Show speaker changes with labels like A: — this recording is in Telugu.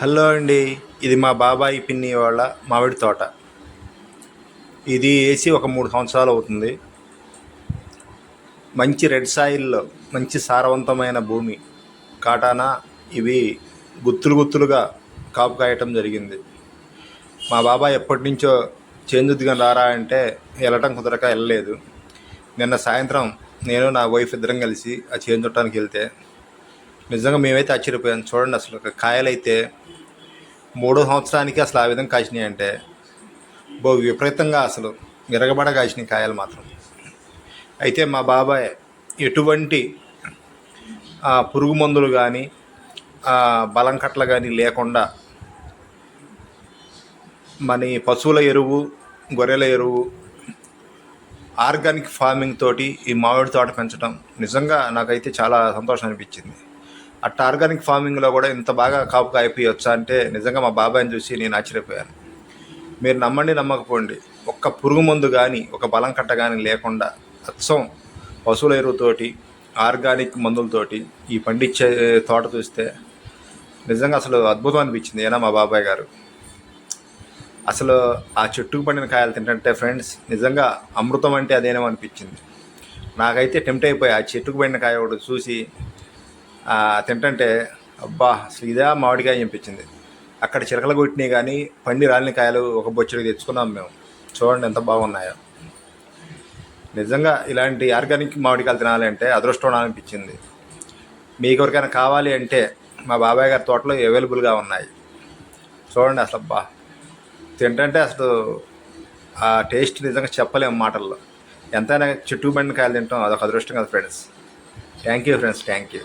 A: హలో అండి ఇది మా బాబాయి పిన్ని వాళ్ళ మామిడి తోట. ఇది వేసి ఒక మూడు సంవత్సరాలు అవుతుంది. మంచి రెడ్ సాయిల్లో మంచి సారవంతమైన భూమి కాటాన ఇవి గుత్తులు గుత్తులుగా కాపు కాయటం జరిగింది. మా బాబాయ్ ఎప్పటి నుంచో చేందుద్దిగా రారా అంటే వెళ్ళటం కుదరక వెళ్ళలేదు. నిన్న సాయంత్రం నేను నా వైఫ్ ఇద్దరం కలిసి ఆ చేంజ్ చుట్టానికి వెళ్తే నిజంగా మేమైతే ఆశ్చర్యపోయాం. చూడండి అసలు కాయలైతే మూడో సంవత్సరానికి అసలు ఆ విధంగా కాసినాయి అంటే బహు విపరీతంగా అసలు విరగబడ కాసినాయి కాయలు మాత్రం. అయితే మా బాబాయ్ ఎటువంటి పురుగు మందులు కానీ బలం కట్టలు కానీ లేకుండా మన పశువుల ఎరువు గొర్రెల ఎరువు ఆర్గానిక్ ఫార్మింగ్ తోటి ఈ మామిడి తోట పెంచడం నిజంగా నాకైతే చాలా సంతోషం అనిపించింది. అట్ట ఆర్గానిక్ ఫార్మింగ్లో కూడా ఇంత బాగా కాపు కాయిపోయొచ్చా అంటే నిజంగా మా బాబాయ్ని చూసి నేను ఆశ్చర్యపోయాను. మీరు నమ్మండి నమ్మకపోండి. ఒక్క పురుగు మందు కానీ ఒక బలం కట్ట కానీ లేకుండా అచ్చం పశువుల ఎరువుతోటి ఆర్గానిక్ మందులతోటి ఈ పండించే తోట చూస్తే నిజంగా అసలు అద్భుతం అనిపించింది. ఏనా మా బాబాయ్ గారు? అసలు ఆ చెట్టుకు పండిన కాయలు తింటే ఫ్రెండ్స్ నిజంగా అమృతం అంటే అదేనేమో అనిపించింది. నాకైతే టెంప్ట్ అయిపోయి. ఆ చెట్టుకు పండిన కాయ ఒకటి చూసి తింటంటే అబ్బా అసలు ఇదా మామిడికాయ అనిపించింది అక్కడ చిలకలు కొట్టినాయి కానీ పండి రాలిన కాయలు ఒక బొచ్చుడు తెచ్చుకున్నాం మేము. చూడండి ఎంత బాగున్నాయో. నిజంగా ఇలాంటి ఆర్గానిక్ మామిడికాయలు తినాలంటే అదృష్టం అనిపించింది. మీకు ఎవరికైనా కావాలి అంటే మా బాబాయ్ గారి తోటలో అవైలబుల్గా ఉన్నాయి. చూడండి అసలు అబ్బా. తింటంటే అసలు ఆ టేస్ట్ నిజంగా చెప్పలేము మాటల్లో. ఎంతైనా చెట్టు బండి కాయలు తింటాం అదొక అదృష్టం కదా friends. Thank you friends thank you.